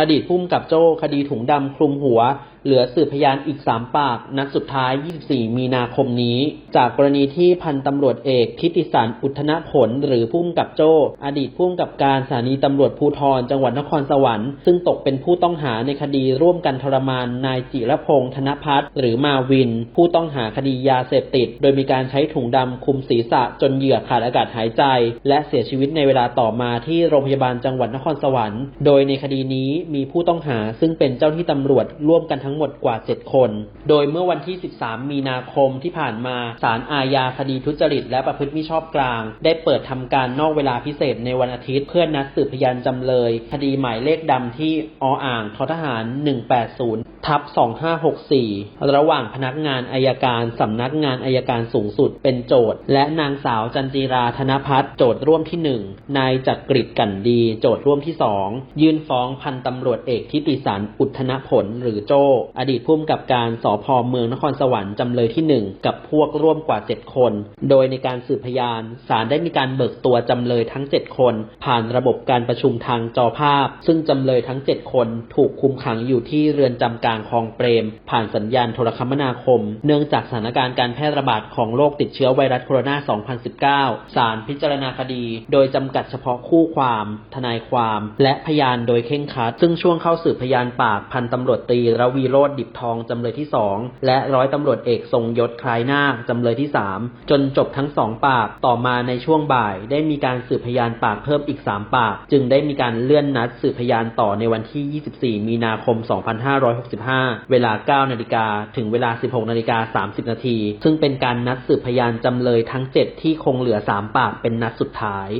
อดีตผู้กำกับโจ้คดีถุงดำคลุมหัว เหลือสืบพยานอีก 3 ปาก นัดสุดท้าย 24 มีนาคมนี้ จากกรณีที่พันตำรวจเอกทิติสันอุทนผล หรือผู้กำกับโจ้ อดีตผู้กำกับการสถานีตำรวจภูธรจังหวัดนครสวรรค์ซึ่งตกเป็นผู้ต้องหาในคดีร่วมกันทรมานนายจิรพงษ์ธนพัฒน์หรือมาวิน ผู้ต้องหาคดียาเสพติด โดยมีการใช้ถุงดำคลุมศีรษะจนเหยื่อขาดอากาศหายใจ และเสียชีวิตในเวลาต่อมาที่โรงพยาบาลจังหวัดนครสวรรค์ โดยในคดีนี้มีผู้ต้องหาซึ่งเป็นเจ้าที่ตำรวจร่วมกันทั้งหมดกว่า 7 คน โดยเมื่อวันที่ 13 มีนาคมที่ผ่านมาศาลอาญาคดีทุจริต และประพฤติมิชอบกลาง ได้เปิดทำการนอกเวลาพิเศษในวันอาทิตย์ เพื่อนัดสืบพยานจำเลย คดีหมายเลขดำที่ออ่างททหาร 180 ทับ 2564 ระหว่างพนักงานอายการสำนักงานอายการสูงสุดเป็นโจทย์ และนางสาวจันจีราธนพัฒน์โจทย์ร่วมที่ 1 นายจักริดกันดี โจทย์ร่วมที่ 2 ยื่นฟ้องพันตำำรวจเอกทิติสันอุทนผลหรือโจอดีตผู้กำกับการสพเมืองนครสวรรค์จำเลยที่1กับพวกร่วมกว่า 7 คน โดยในการสืบพยานศาลได้มีการเบิกตัวจำเลยทั้ง 7 คน ผ่านระบบการประชุมทางจอภาพ ซึ่งจำเลยทั้ง 7 คนถูกคุมขังอยู่ที่เรือนจำกลางคลองเปรม ผ่านสัญญาณโทรคมนาคม เนื่องจากสถานการณ์การแพร่ระบาดของโรคติดเชื้อไวรัสโคโรนา 2019 ศาลพิจารณาคดี โดยจำกัดเฉพาะคู่ความ ทนายความ และพยานโดยเข่งคัดซึ่งช่วงเข้าสืบพยานปากพันตำรวจตีระวีโรธดิบทองจำเลยที่2และร้อยตำรวจเอกทรงยศคล้ายนาคจำเลยที่3จนจบทั้งสองปากต่อมาในช่วงบ่าย ได้มีการสืบพยานปากเพิ่มอีก3ปาก จึงได้มีการเลื่อนนัดสืบพยานต่อในวันที่ 24 มีนาคม 2565 เวลา 9 นาฬิกาถึงเวลา 16 นาฬิกา 30 นาที ซึ่งเป็นการนัดสืบพยานจำเลยทั้ง 7 ที่คงเหลือ 3 ปากเป็นนัดสุดท้าย